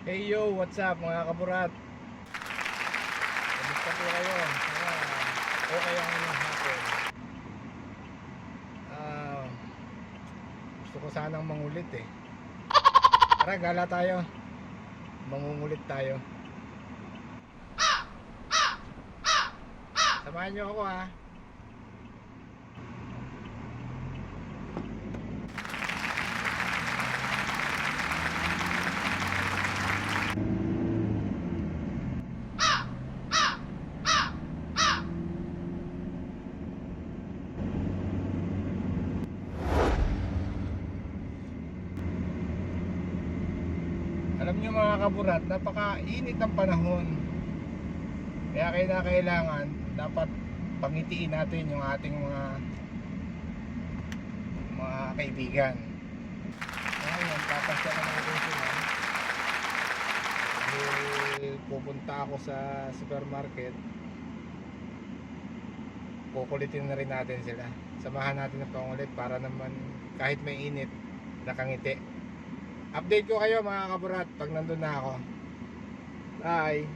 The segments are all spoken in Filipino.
Hey yo, what's up mga kaburat? Kamusta po kayo? Sana okay ang inyong hapon. Ah, gusto ko sanang mangulit eh. Tara, gala tayo. Mangungulit tayo. Samahan niyo ako ha. Niyo mga kaburat, napakainit ng panahon. Kaya kaya kailangan dapat pangitiin natin yung ating mga mga kaibigan. Ngayon, papasya na natin sila. Pupunta ako sa supermarket. Kukulitin na rin natin sila. Samahan natin ng pangulit para naman kahit may init, nakangiti. Update ko kayo mga kaburat pag nandun na ako. Bye!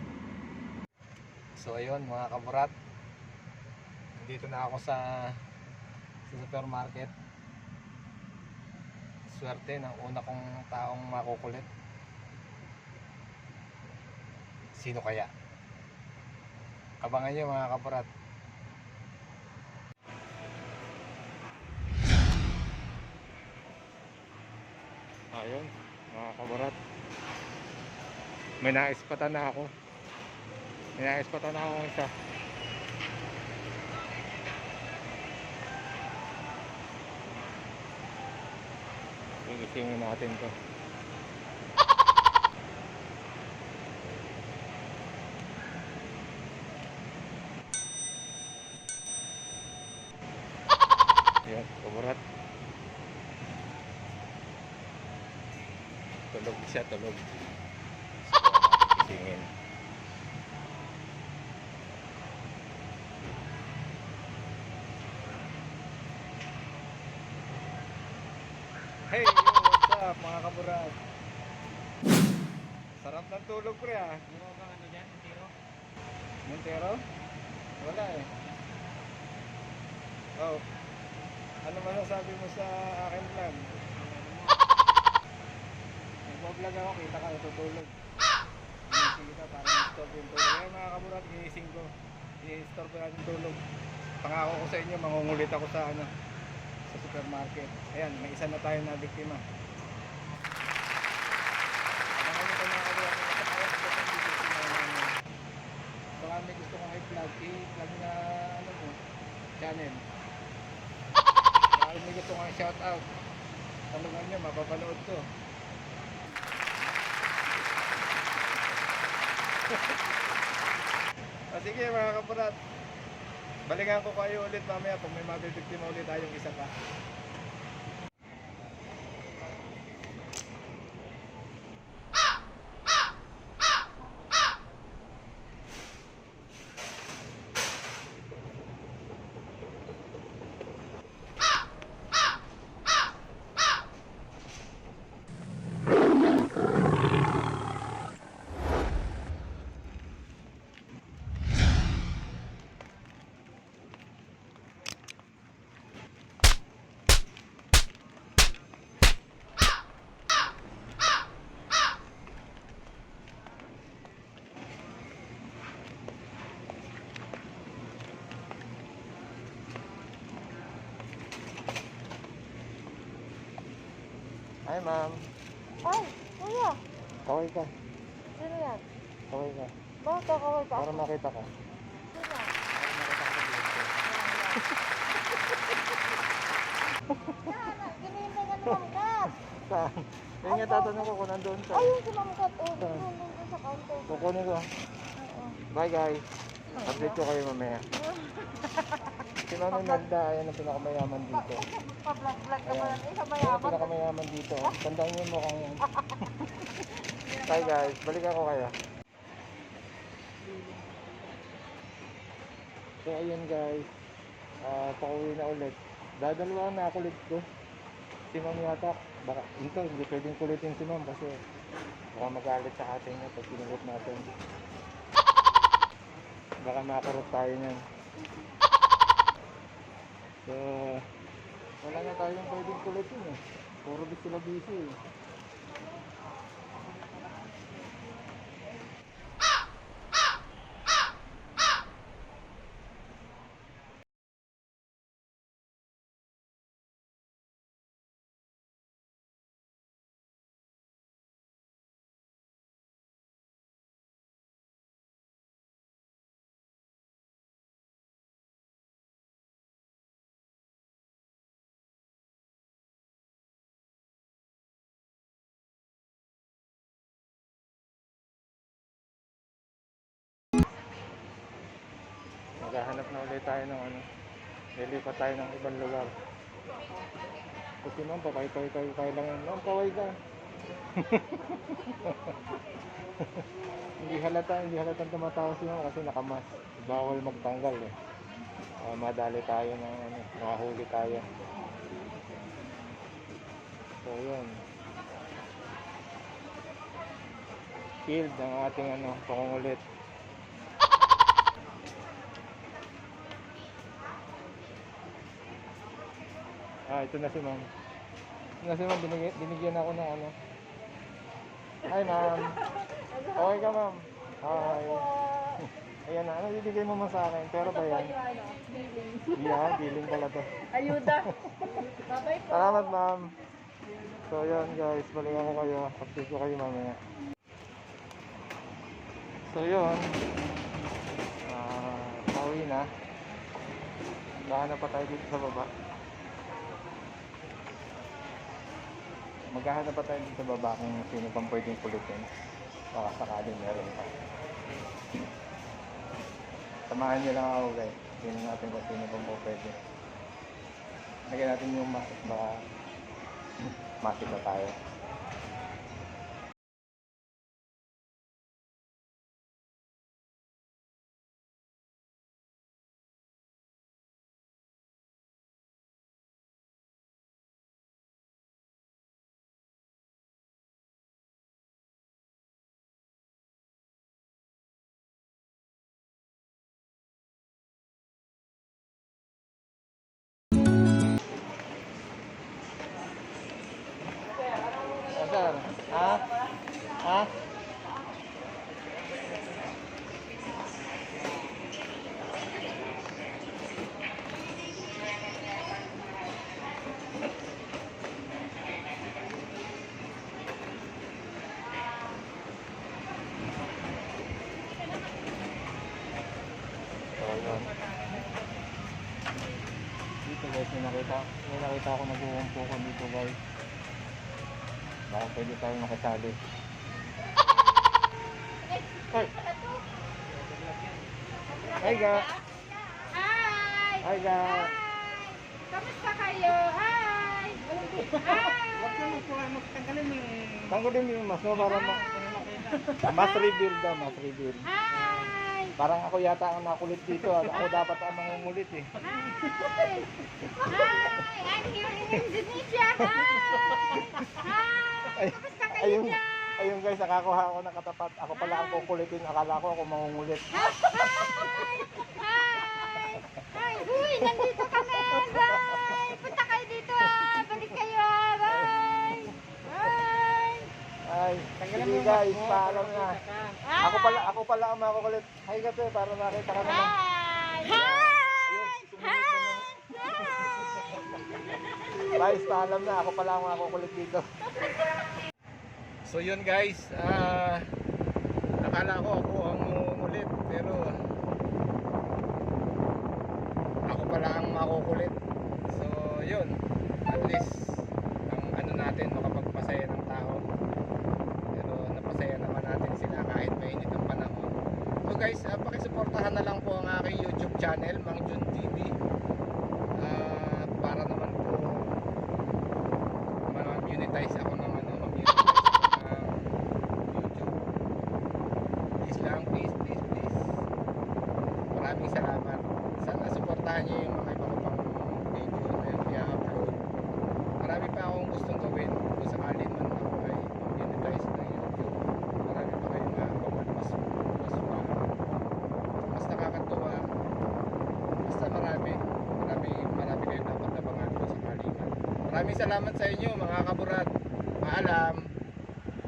So ayun mga kaburat. Nandito na ako sa sa supermarket. Swerte ng una kong taong makukulit. Sino kaya? Abangan nyo mga kaburat. Ayun, mga kaburat. May naispatan na ako. May naispatan na ako isa. Iisingin natin to. Yan, kaburat. Tulog siya, tulog. So, isingin. Hey, yo, what's up mga kaburat? Sarap ng tulog pre ah. Zero bang ano dyan? Zero? Montero? Wala eh. Oh. Ano masasabi mo sa akin vlog? Nagbablog ako, kita ka natutulog. Kita para i-stop yung tulog. Kaya mga kaburat, ginising ko. I-stop ko yung tulog. Pangako ko sa inyo, mangungulit ako sa ano sa supermarket. Ayan, may isa na tayo na biktima. Baka may gusto kong i-vlog, i-vlog na ano mo, channel. Baka may gusto kong shout out. Tanungan nyo, mapapanood ko. o sige mga kapurat. Balikan ko kayo ulit mamaya pag may mabibiktima ulit tayong isa pa. Hi ma'am. Ay, kuya, Kaway ka. sino yan? Kaway ka. Bakit kakawal pa Para makita ka. Sino? Yan, ginihintay ka ni Ma'am Kat. Saan? Yung nga tatanong ko kung nandun ka. Ayun si Ma'am Kat. Oh, Saan? nandun sa counter. Kukunin ko. Oo. Bye guys. Update ko kayo mamaya. Si Mami Magda, ayan ang pinakamayaman dito. Pa-vlog-vlog ba Ayan. yan? Eh, sa Ayan ang mayaman. pinakamayaman dito. Tandaan niyo mo kung. Bye guys. Balik ako kayo. So ayun guys. Ah, pauwi na ulit. Dadalawa na ako ulit ko. Si Mami Hatak. baka, ito, hindi pwedeng kulitin si ma'am kasi baka magalit sa atin niya pag pinulit natin. Baka makarot tayo niyan. So, wala na tayong pwedeng kulitin eh. Puro bis sila busy eh. Maghahanap na ulit tayo ng ano. Lilipat tayo ng ibang lugar. Kasi ma'am, papay kay kay kay lang. Ma'am, kaway ka. hindi halata, hindi halata tumatawa si ma'am kasi nakamas. Bawal magtanggal eh. Ah, madali tayo ng ano, makahuli tayo. So, yun. Field ng ating ano, pangungulit. Ah, ito na si ma'am. Ito na si ma'am, binigyan, binigyan ako ng ano. Hi ma'am. Okay ka ma'am? Hi. Ayan na, ano bibigay mo man sa akin? Pero ba yan? Yeah, billing pala to. Ayuda. Babay po. Salamat ma'am. So yun guys, balikan ko kayo. Update ko kayo mamaya. So yun. Ah, pauwi na. Maghahanap pa tayo dito sa baba. Maghahanap pa tayo dito sa baba kung sino pang pwedeng kulitin. Baka sakaling meron pa. Samahan niyo lang ako guys. Tingnan natin kung sino pang pwede. Lagyan natin yung mask baka makita tayo. Asar? Ha? Ha? Dito guys, may nakita, may nakita ako nag-uumpukan dito guys. Baka pwede tayo makasali. Ay! Hi, ga! Hi! Hi, ga! Hi! Kamusta kayo? Hi! Hi! Tanggalin mo yung mas mo para ma... Mas reveal daw, mas reveal. Hi! Parang ako yata ang nakulit dito. ah. Ako dapat ang mangungulit eh. Hi! Hi! I'm here in Indonesia! Hi! Hi! Ay, ayun, ayun guys, nakakuha ako ng katapat. Ako pala ang kukulitin. Akala ko ako mangungulit. Hi! Hi! Huy! Nandito kami! Bye! Punta kayo dito ah! Balik kayo ah! Bye! Bye! Ay, sige guys, paalam na. Ah! Ako pala, ako pala ang makukulit. Hi ka te, para makita ka naman. Hi! Hi! Hi! Guys, paalam na. Ako pala ang makukulit dito. So yun guys, ah nakala ko ako ang mangungulit pero ako pala ang makukulit. So yun, at least ang ano natin makapagpasaya ng tao. Pero napasaya naman natin sila kahit mainit ang panahon. So guys, uh, pakisuportahan na lang po ang aking YouTube channel, Mang Jun TV. Ah, para naman po ma-monetize ako ng ano, ma-monetize ako ng YouTube. Please lang, please, please, please. Maraming salamat. Sana suportahan niyo yung mga iba ko pang video na i-upload. Marami pa akong gustong gawin. Maraming salamat sa inyo mga kaburat. Paalam.